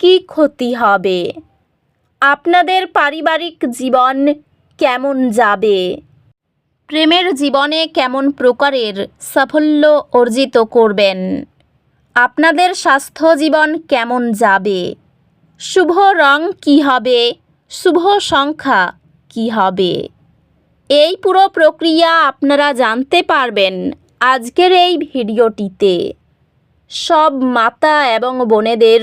কি ক্ষতি হবে? আপনাদের পারিবারিক জীবন কেমন যাবে? প্রেমের জীবনে কেমন প্রকারের সাফল্য অর্জিত করবেন? আপনাদের স্বাস্থ্য জীবন কেমন যাবে? শুভ রং কি হবে? শুভ সংখ্যা কি হবে? এই পুরো প্রক্রিয়া আপনারা জানতে পারবেন আজকের এই ভিডিওটিতে। সব মাতা এবং বোনেদের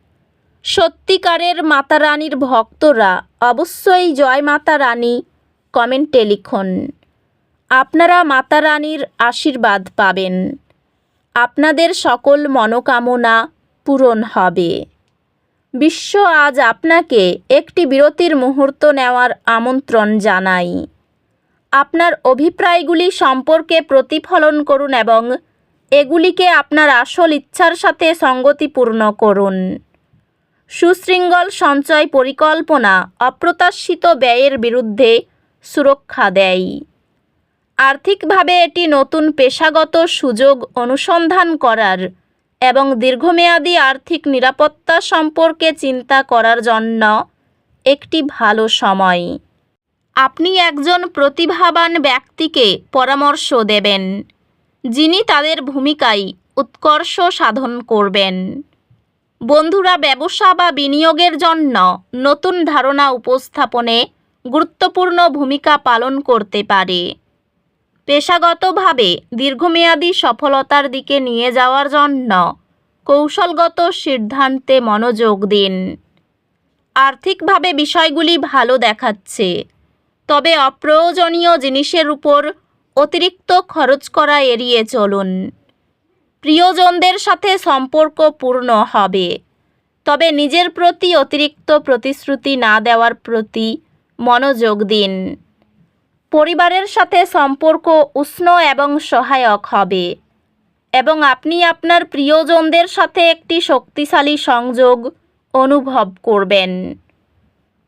সত্যিকারের মাতা রানীর ভক্তরা অবশ্যই জয় মাতা রানী কমেন্টে লিখুন। আপনারা মাতা রানীর আশীর্বাদ পাবেন। আপনাদের সকল মনোকামনা পূরণ হবে। বিশ্ব আজ আপনাকে একটি বিরতির মুহূর্ত নেওয়ার আমন্ত্রণ জানাই। আপনার অভিপ্রায়গুলি সম্পর্কে প্রতিফলন করুন এবং এগুলিকে আপনার আসল ইচ্ছার সাথে সঙ্গতিপূর্ণ করুন। সুশৃঙ্খল সঞ্চয় পরিকল্পনা অপ্রত্যাশিত ব্যয়ের বিরুদ্ধে সুরক্ষা দেয়। আর্থিকভাবে এটি নতুন পেশাগত সুযোগ অনুসন্ধান করার এবং দীর্ঘমেয়াদী আর্থিক নিরাপত্তা সম্পর্কে চিন্তা করার জন্য একটি ভালো সময়। আপনি একজন প্রতিভাবান ব্যক্তিকে পরামর্শ দেবেন, যিনি তাদের ভূমিকায় উৎকর্ষ সাধন করবেন। বন্ধুরা ব্যবসা বা বিনিয়োগের জন্য নতুন ধারণা উপস্থাপনে গুরুত্বপূর্ণ ভূমিকা পালন করতে পারে। পেশাগতভাবে দীর্ঘমেয়াদী সফলতার দিকে নিয়ে যাওয়ার জন্য কৌশলগত সিদ্ধান্তে মনোযোগ দিন। আর্থিকভাবে বিষয়গুলি ভালো দেখাচ্ছে, তবে অপ্রয়োজনীয় জিনিসের উপর অতিরিক্ত খরচ করা এড়িয়ে চলুন। প্রিয়জনদের সাথে সম্পর্ক পূর্ণ হবে। তবে নিজের প্রতি অতিরিক্ত প্রতিশ্রুতি না দেওয়ার প্রতি মনোযোগ দিন। পরিবারের সাথে সম্পর্ক উষ্ণ এবং সহায়ক হবে। এবং আপনি আপনার প্রিয়জনদের সাথে একটি শক্তিশালী সংযোগ অনুভব করবেন।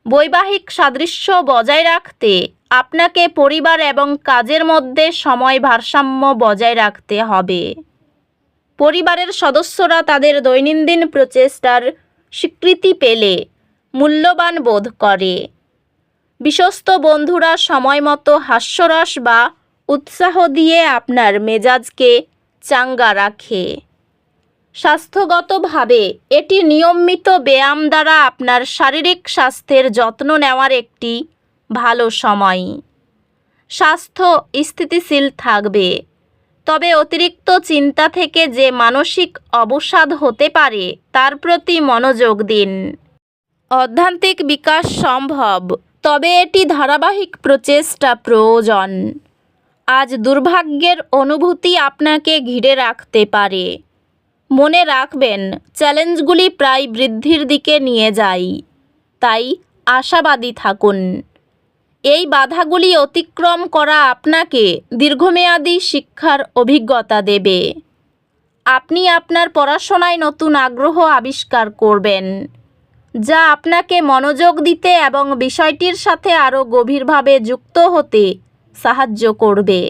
বৈবাহিক সাদৃশ্য বজায় রাখতে, আপনাকে পরিবার এবং কাজের মধ্যে সময় ভারসাম্য বজায় রাখতে হবে। পরিবারের সদস্যরা তাদের দৈনন্দিন প্রচেষ্টার স্বীকৃতি পেলে মূল্যবান বোধ করে। বিশ্বস্ত বন্ধুরা সময় মতো হাস্যরস বা উৎসাহ দিয়ে আপনার মেজাজকে চাঙ্গা রাখে। স্বাস্থ্যগতভাবে এটি নিয়মিত ব্যায়াম দ্বারা আপনার শারীরিক স্বাস্থ্যের যত্ন নেওয়ার একটি ভালো সময়। স্বাস্থ্য স্থিতিশীল থাকবে। তবে অতিরিক্ত চিন্তা থেকে যে মানসিক অবসাদ হতে পারে, তার প্রতি মনোযোগ দিন। অধ্যান্তিক বিকাশ সম্ভব, তবে এটি ধারাবাহিক প্রচেষ্টা প্রয়োজন। আজ দুর্ভাগ্যের অনুভূতি আপনাকে ঘিরে রাখতে পারে। মনে রাখবেন, চ্যালেঞ্জগুলি প্রায় বৃদ্ধির দিকে নিয়ে যায়। তাই আশাবাদী থাকুন। এই বাধাগুলি অতিক্রম করা আপনাকে দীর্ঘমেয়াদী শিক্ষার অভিজ্ঞতা দেবে। আপনি আপনার পড়াশোনায় নতুন আগ্রহ আবিষ্কার করবেন, যা আপনাকে মনোযোগ দিতে এবং বিষয়টির সাথে আরও গভীরভাবে যুক্ত হতে সাহায্য করবে।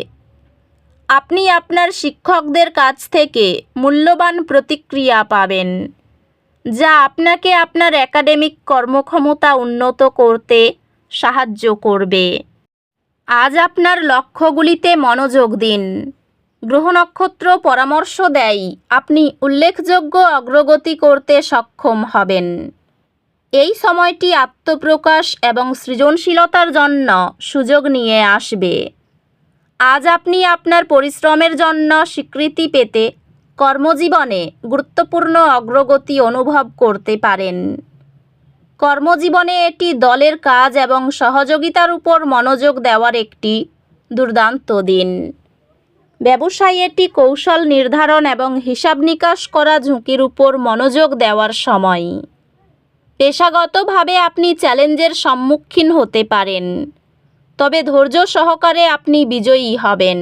আপনি আপনার শিক্ষকদের কাছ থেকে মূল্যবান প্রতিক্রিয়া পাবেন, যা আপনাকে আপনার একাডেমিক কর্মক্ষমতা উন্নত করতে সাহায্য করবে। আজ আপনার লক্ষ্যগুলিতে মনোযোগ দিন। গ্রহ নক্ষত্র পরামর্শ দেয়, আপনি উল্লেখযোগ্য অগ্রগতি করতে সক্ষম হবেন। এই সময়টি আত্মপ্রকাশ এবং সৃজনশীলতার জন্য সুযোগ নিয়ে আসবে। আজ আপনি আপনার পরিশ্রমের জন্য স্বীকৃতি পেতে কর্মজীবনে গুরুত্বপূর্ণ অগ্রগতি অনুভব করতে পারেন। কর্মজীবনে এটি দলের কাজ এবং সহযোগিতার উপর মনোযোগ দেওয়ার একটি দুর্দান্ত দিন। ব্যবসায় এটি কৌশল নির্ধারণ এবং হিসাব নিকাশ করা ঝুঁকির উপর মনোযোগ দেওয়ার সময়। পেশাগতভাবে আপনি চ্যালেঞ্জের সম্মুখীন হতে পারেন, তবে ধৈর্য সহকারে আপনি বিজয়ী হবেন।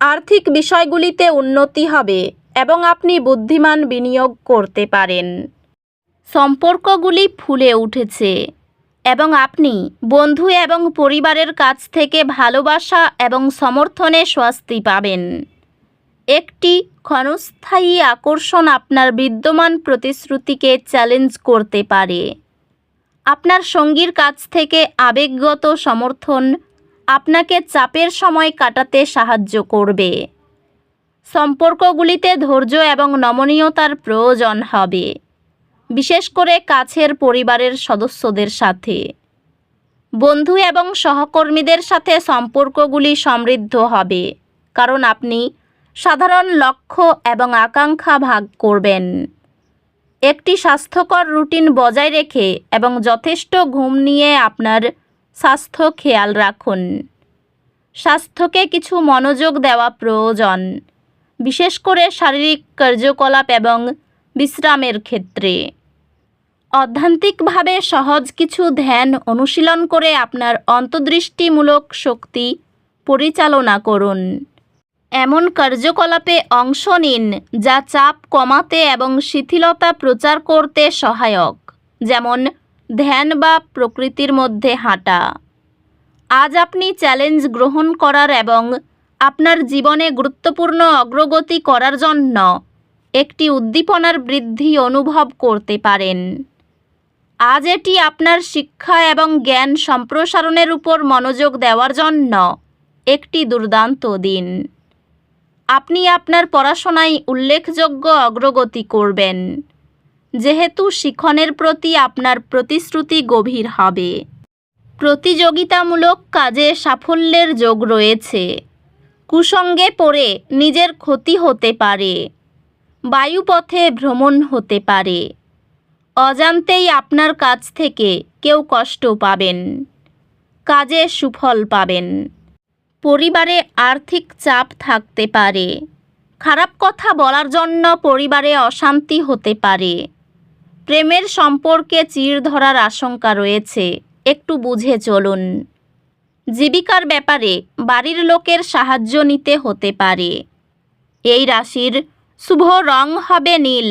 আর্থিক বিষয়গুলিতে উন্নতি হবে এবং আপনি বুদ্ধিমান বিনিয়োগ করতে পারেন। সম্পর্কগুলি ফুলে উঠেছে এবং আপনি বন্ধু এবং পরিবারের কাছ থেকে ভালোবাসা এবং সমর্থনে স্বস্তি পাবেন। একটি ক্ষণস্থায়ী আকর্ষণ আপনার বিদ্যমান প্রতিশ্রুতিকে চ্যালেঞ্জ করতে পারে। আপনার সঙ্গীর কাছ থেকে আবেগগত সমর্থন আপনাকে চাপের সময় কাটাতে সাহায্য করবে। সম্পর্কগুলিতে ধৈর্য এবং নমনীয়তার প্রয়োজন হবে। বিশেষ করে কাছের পরিবারের সদস্যদের সাথে। বন্ধু এবং সহকর্মীদের সাথে সম্পর্কগুলি সমৃদ্ধ হবে, কারণ আপনি সাধারণ লক্ষ্য এবং আকাঙ্ক্ষা ভাগ করবেন। একটি স্বাস্থ্যকর রুটিন বজায় রেখে এবং যথেষ্ট ঘুম নিয়ে আপনার স্বাস্থ্য খেয়াল রাখুন। স্বাস্থ্যকে কিছু মনোযোগ দেওয়া প্রয়োজন, বিশেষ করে শারীরিক কার্যকলাপ এবং বিশ্রামের ক্ষেত্রে। অধ্যান্তিকভাবে সহজ কিছু ধ্যান অনুশীলন করে আপনার অন্তর্দৃষ্টিমূলক শক্তি পরিচালনা করুন। এমন কার্যকলাপে অংশ নিন যা চাপ কমাতে এবং শিথিলতা প্রচার করতে সহায়ক, যেমন ধ্যান বা প্রকৃতির মধ্যে হাঁটা। আজ আপনি চ্যালেঞ্জ গ্রহণ করার এবং আপনার জীবনে গুরুত্বপূর্ণ অগ্রগতি করার জন্য একটি উদ্দীপনার বৃদ্ধি অনুভব করতে পারেন। আজ এটি আপনার শিক্ষা এবং জ্ঞান সম্প্রসারণের উপর মনোযোগ দেওয়ার জন্য একটি দুর্দান্ত দিন। আপনি আপনার পড়াশোনায় উল্লেখযোগ্য অগ্রগতি করবেন, যেহেতু শিখনের প্রতি আপনার প্রতিশ্রুতি গভীর হবে। প্রতিযোগিতামূলক কাজে সাফল্যের যোগ রয়েছে। কুসঙ্গে পড়ে নিজের ক্ষতি হতে পারে, বায়ুপথে ভ্রমণ হতে পারে। অজান্তেই আপনার কাছ থেকে কেউ কষ্ট পাবেন, কাজে সুফল পাবেন। পরিবারে আর্থিক চাপ থাকতে পারে, খারাপ কথা বলার জন্য পরিবারে অশান্তি হতে পারে। প্রেমের সম্পর্কে চির ধরার আশঙ্কা রয়েছে, একটু বুঝে চলুন। জীবিকার ব্যাপারে বাড়ির লোকের সাহায্য নিতে হতে পারে। এই রাশির শুভ রং হবে নীল।